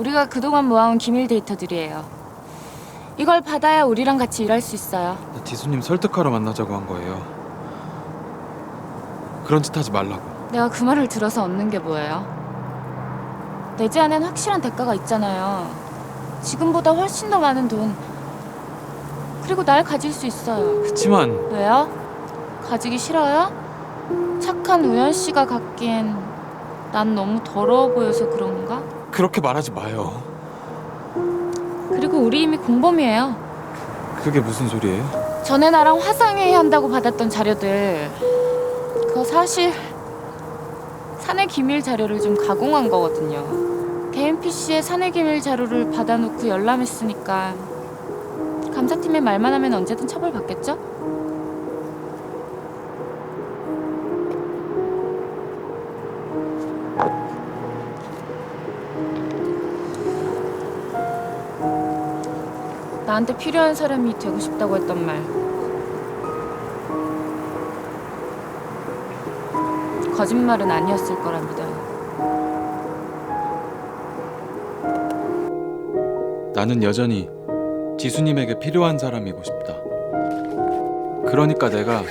우리가 그동안 모아온 기밀 데이터들이에요. 이걸 받아야 우리랑 같이 일할 수 있어요. 나 지수님 설득하러 만나자고 한 거예요. 그런 짓 하지 말라고. 내가 그 말을 들어서 얻는 게 뭐예요? 내지 안엔 확실한 대가가 있잖아요. 지금보다 훨씬 더 많은 돈. 그리고 날 가질 수 있어요. 그치만 왜요? 가지기 싫어요? 착한 우연 씨가 갖기엔 난 너무 더러워 보여서 그런가? 그렇게 말하지 마요. 그리고 우리 이미 공범이에요. 그게 무슨 소리예요? 전에 나랑 화상회의 한다고 받았던 자료들 그거 사실 사내 기밀 자료를 좀 가공한 거거든요. 개인 PC에 사내 기밀 자료를 받아놓고 열람했으니까 감사팀의 말만 하면 언제든 처벌받겠죠? 나한테 필요한 사람이 되고 싶다고 했던 말 거짓말은 아니었을 믿어요. 나는 여전히 지수님에게 필요한 사람이고 싶다. 그러니까 내가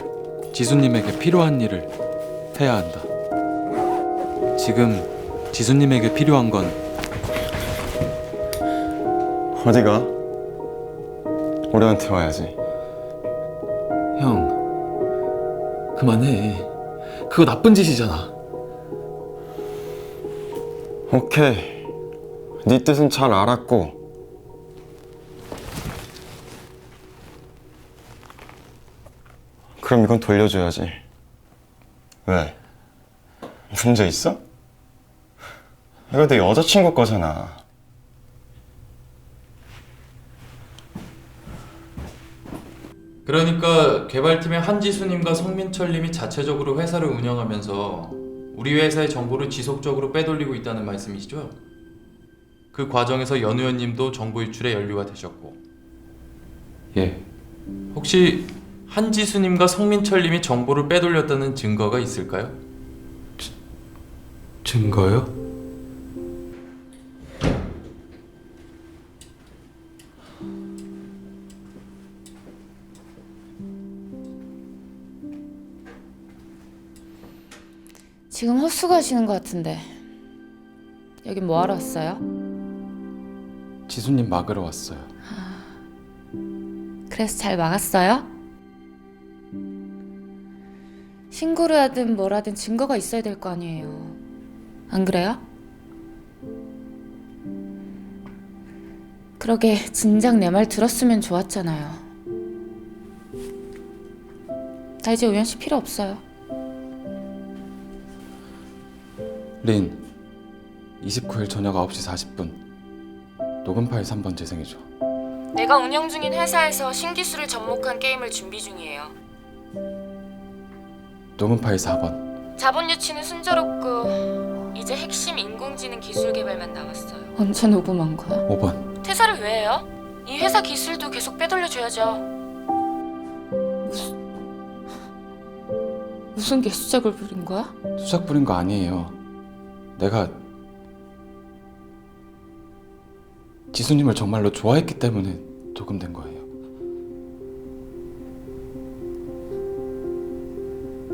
지수님에게 필요한 일을 해야 한다. 지금 지수님에게 필요한 건 어디가? 우리한테 와야지. 형, 그만해. 그거 나쁜 짓이잖아. 오케이. 네 뜻은 잘 알았고. 그럼 이건 돌려줘야지. 왜? 문제 있어? 이거 내 여자친구 거잖아. 그러니까 개발팀의 한지수님과 성민철님이 자체적으로 회사를 운영하면서 우리 회사의 정보를 지속적으로 빼돌리고 있다는 말씀이시죠? 그 과정에서 연 의원님도 정보 유출에 연루가 되셨고 예. 혹시 한지수님과 성민철님이 정보를 빼돌렸다는 증거가 있을까요? 증거요? 지금 헛수고하시는 것 같은데 여긴 뭐 하러 왔어요? 지수님 막으러 왔어요. 그래서 잘 막았어요? 신고를 하든 뭘 하든 증거가 있어야 될 거 아니에요. 안 그래요? 그러게 진작 내 말 들었으면 좋았잖아요. 나 이제 우연 씨 필요 없어요. 린 29일 저녁 9시 40분 녹음 파일 3번 재생해줘. 내가 운영 중인 회사에서 신기술을 접목한 게임을 준비 중이에요. 녹음 파일 4번. 자본 유치는 순조롭고 이제 핵심 인공지능 기술 개발만 남았어요. 언제 녹음한 거야? 5번. 퇴사를 왜 해요? 이 회사 기술도 계속 빼돌려줘야죠. 무슨 무슨 개수작을 부린 거야? 수작 부린 거 아니에요. 내가 지수님을 정말로 좋아했기 때문에 녹음된 거예요.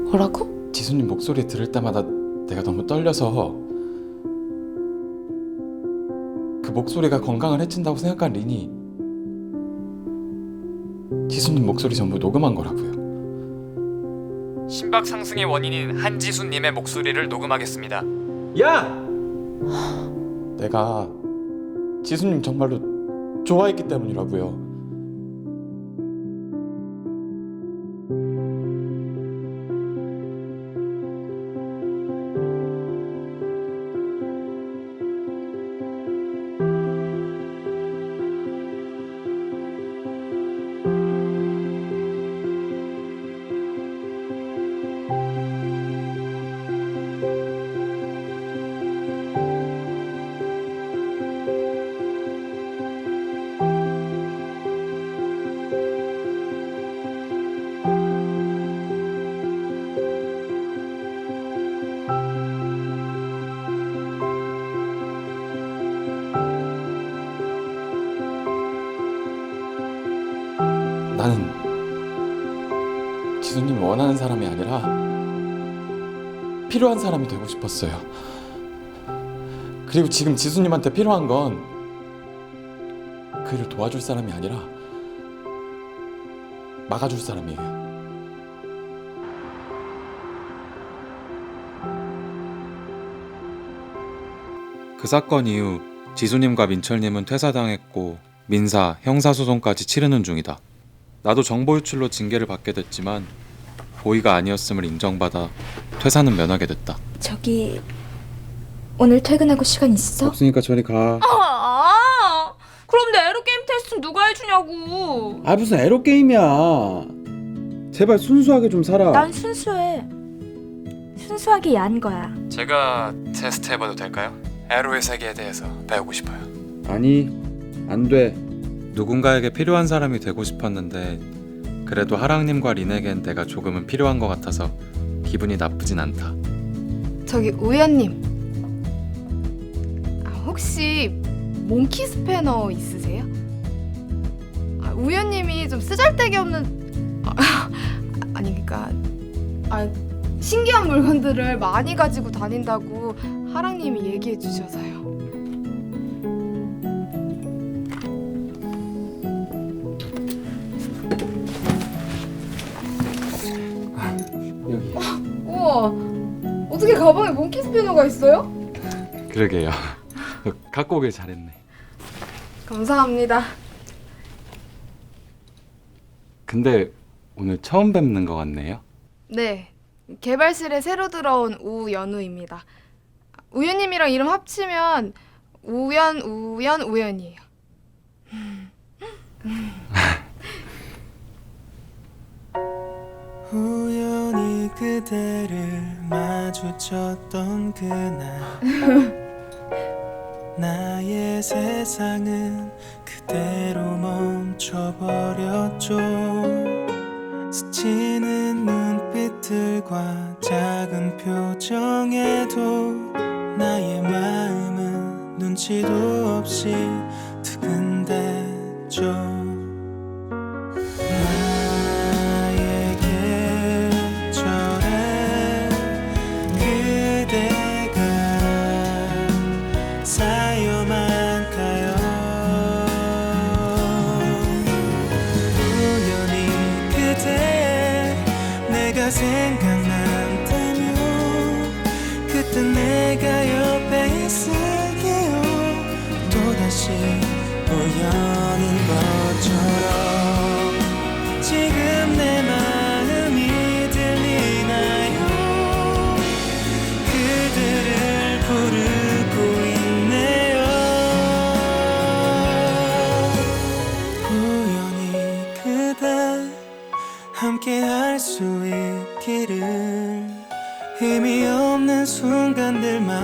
뭐라고? 지수님 목소리 들을 때마다 내가 너무 떨려서 그 목소리가 건강을 해친다고 생각한 린이 지수님 목소리 전부 녹음한 거라고요. 심박 상승의 원인인 한지수님의 목소리를 녹음하겠습니다. 야! 내가 지수님 정말로 좋아했기 때문이라고요. 지수님이 원하는 사람이 아니라 필요한 사람이 되고 싶었어요. 그리고 지금 지수님한테 필요한 건 그를 도와줄 사람이 아니라 막아줄 사람이에요. 그 사건 이후 지수님과 민철님은 퇴사당했고 민사, 형사소송까지 치르는 중이다. 나도 정보 유출로 징계를 받게 됐지만 고의가 아니었음을 인정받아 퇴사는 면하게 됐다. 저기 오늘 퇴근하고 시간 있어? 없으니까 저리 가. 아, 그럼 내 에로 게임 테스트는 누가 해주냐고. 아 무슨 에로 게임이야. 제발 순수하게 좀 살아. 난 순수해. 순수하게 야한 거야. 제가 테스트 해봐도 될까요? 에로의 세계에 대해서 배우고 싶어요. 아니 안 돼. 누군가에게 필요한 사람이 되고 싶었는데 그래도 하랑님과 린에겐 내가 조금은 필요한 것 같아서 기분이 나쁘진 않다. 저기 우연님 아, 혹시 몽키 스패너 있으세요? 아, 우연님이 좀 쓰잘데기 없는 아, 아니 그러니까 아, 신기한 물건들을 많이 가지고 다닌다고 하랑님이 얘기해 주셔서요. 어떻게 가방에 몽키 스패너가 있어요? 그러게요. 갖고 오길 잘했네. 감사합니다. 근데 오늘 처음 뵙는 것 같네요. 네, 개발실에 새로 들어온 우연우입니다. 우연님이랑 이름 합치면 우연 우연 우연이에요. 그대를 마주쳤던 그날. 나의 세상은 그대로 멈춰버렸죠. 스치는 눈빛들과 작은 표정에도 나의 마음은 눈치도 없이 내가 생각난다면 그때 내가 옆에 있을게요. 또다시 우연인 것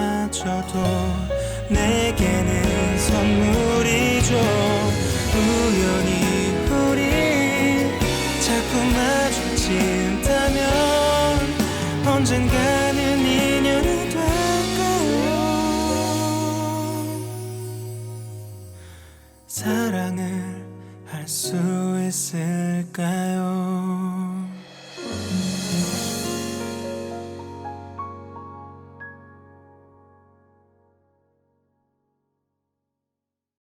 마저도 내게는 선물이죠. 우연히 우리 자꾸 마주친다면 언젠가는 인연이 될까요? 사랑을 할 수 있을까요